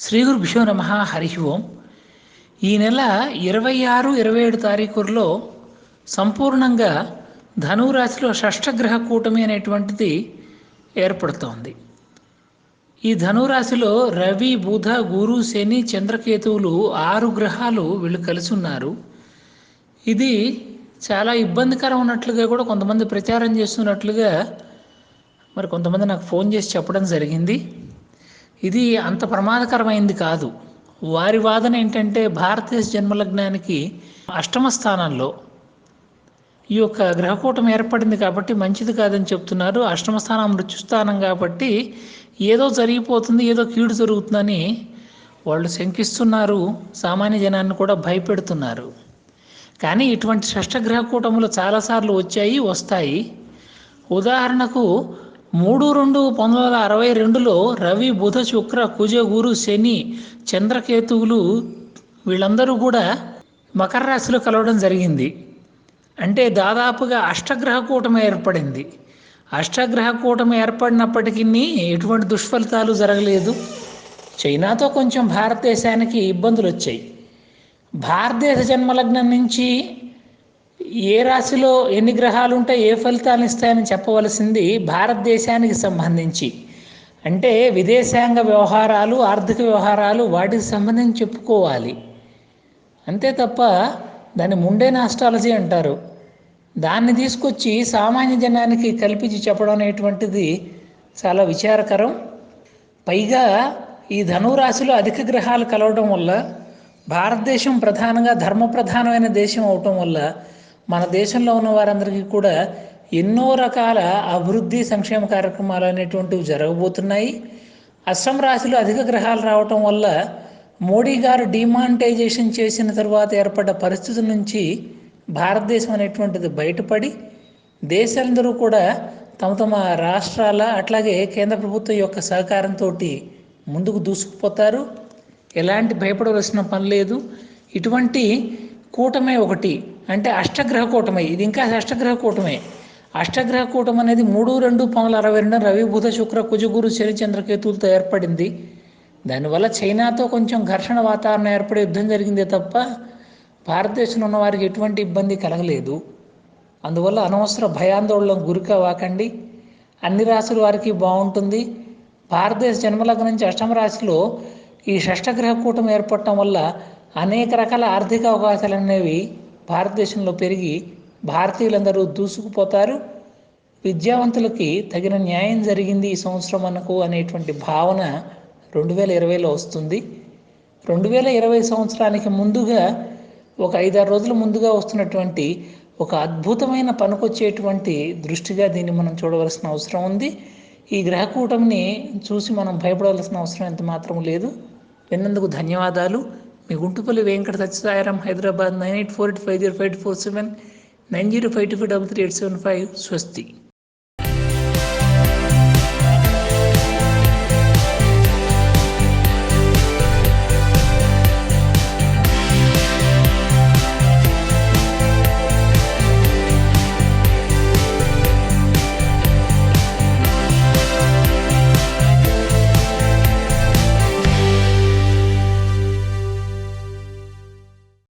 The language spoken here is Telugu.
శ్రీ గురుభ్యో నమ హరి ఓం. ఈ నెల ఇరవై ఆరు ఇరవై ఏడు తారీఖుల్లో సంపూర్ణంగా ధనురాశిలో షష్టగ్రహ కూటమి అనేటువంటిది ఏర్పడుతోంది. ఈ ధనురాశిలో రవి బుధ గురు శని చంద్రకేతువులు ఆరు గ్రహాలు వీళ్ళు కలిసి ఉన్నారు. ఇది చాలా ఇబ్బందికరం ఉన్నట్లుగా కూడా కొంతమంది ప్రచారం చేస్తున్నట్లుగా మరి కొంతమంది నాకు ఫోన్ చేసి చెప్పడం జరిగింది. ఇది అంత ప్రమాదకరమైంది కాదు. వారి వాదన ఏంటంటే భారతదేశ జన్మలగ్నానికి అష్టమ స్థానంలో ఈ యొక్క గ్రహకూటం ఏర్పడింది కాబట్టి మంచిది కాదని చెప్తున్నారు. అష్టమ స్థానం మృత్యుస్థానం కాబట్టి ఏదో జరిగిపోతుంది ఏదో కీడు జరుగుతుందని వాళ్ళు శంకిస్తున్నారు. సామాన్య జనాన్ని కూడా భయపెడుతున్నారు. కానీ ఇటువంటి షష్టగ్రహ కూటములు చాలాసార్లు వచ్చాయి వస్తాయి. ఉదాహరణకు మూడు రెండు పంతొమ్మిది వందల అరవై రెండులో రవి బుధ శుక్ర కుజ గురు శని చంద్రకేతువులు వీళ్ళందరూ కూడా మకర రాశిలో కలవడం జరిగింది. అంటే దాదాపుగా అష్టగ్రహ కూటమి ఏర్పడింది. అష్టగ్రహ కూటమి ఏర్పడినప్పటికీ ఎటువంటి దుష్ఫలితాలు జరగలేదు. చైనాతో కొంచెం భారతదేశానికి ఇబ్బందులు వచ్చాయి. భారతదేశ జన్మలగ్నం నుంచి ఏ రాశిలో ఎన్ని గ్రహాలు ఉంటే ఏ ఫలితాలు ఇస్తాయని చెప్పవలసింది భారతదేశానికి సంబంధించి. అంటే విదేశాంగ వ్యవహారాలు ఆర్థిక వ్యవహారాలు వాటికి సంబంధించి చెప్పుకోవాలి. అంతే తప్ప దాన్ని ముండేన ఆస్ట్రాలజీ అంటారు. దాన్ని తీసుకొచ్చి సామాన్య జనానికి కల్పించి చెప్పడం అనేటువంటిది చాలా విచారకరం. పైగా ఈ ధనురాశిలో అధిక గ్రహాలు కలవడం వల్ల భారతదేశం ప్రధానంగా ధర్మ ప్రధానమైన దేశం అవటం వల్ల మన దేశంలో ఉన్న వారందరికీ కూడా ఎన్నో రకాల అభివృద్ధి సంక్షేమ కార్యక్రమాలు అనేటువంటివి జరగబోతున్నాయి. అష్టం రాశిలో అధిక గ్రహాలు రావటం వల్ల మోడీ గారు డిమానిటైజేషన్ చేసిన తర్వాత ఏర్పడ్డ పరిస్థితుల నుంచి భారతదేశం అనేటువంటిది బయటపడి దేశాలందరూ కూడా తమ తమ రాష్ట్రాల అట్లాగే కేంద్ర ప్రభుత్వం యొక్క సహకారంతో ముందుకు దూసుకుపోతారు. ఎలాంటి భయపడవలసిన పని లేదు. ఇటువంటి కూటమే ఒకటి. అంటే అష్టగ్రహ కూటమే ఇది ఇంకా అష్టగ్రహ కూటమే అష్టగ్రహ కూటం అనేది మూడు రెండు పంతొమ్మిది అరవై రెండు రవి బుధ శుక్ర కుజగురు శని చంద్రకేతులతో ఏర్పడింది. దానివల్ల చైనాతో కొంచెం ఘర్షణ వాతావరణం ఏర్పడే యుద్ధం జరిగిందే తప్ప భారతదేశంలో ఉన్న వారికి ఎటువంటి ఇబ్బంది కలగలేదు. అందువల్ల అనవసర భయాందోళనకు గురికావాకండి. అన్ని రాశుల వారికి బాగుంటుంది. భారతదేశ జన్మలగ్నం నుంచి అష్టమ రాశిలో ఈ షష్టగ్రహ కూటమి ఏర్పడటం వల్ల అనేక రకాల ఆర్థిక అవకాశాలు అనేవి భారతదేశంలో పెరిగి భారతీయులందరూ దూసుకుపోతారు. విద్యావంతులకి తగిన న్యాయం జరిగింది ఈ సంవత్సరం మనకు అనేటువంటి భావన రెండు వేల ఇరవైలో వస్తుంది. రెండు వేల ఇరవై సంవత్సరానికి ముందుగా ఒక ఐదారు రోజుల ముందుగా వస్తున్నటువంటి ఒక అద్భుతమైన పనికొచ్చేటువంటి దృష్టిగా దీన్ని మనం చూడవలసిన అవసరం ఉంది. ఈ గ్రహకూటమిని చూసి మనం భయపడవలసిన అవసరం ఎంత మాత్రం లేదు. విన్నందుకు ధన్యవాదాలు. మీ Guntupalli Venkata Satyasairam Hyderabad nine eight four eight five zero five four seven nine zero five two five double three eight seven five స్వస్తి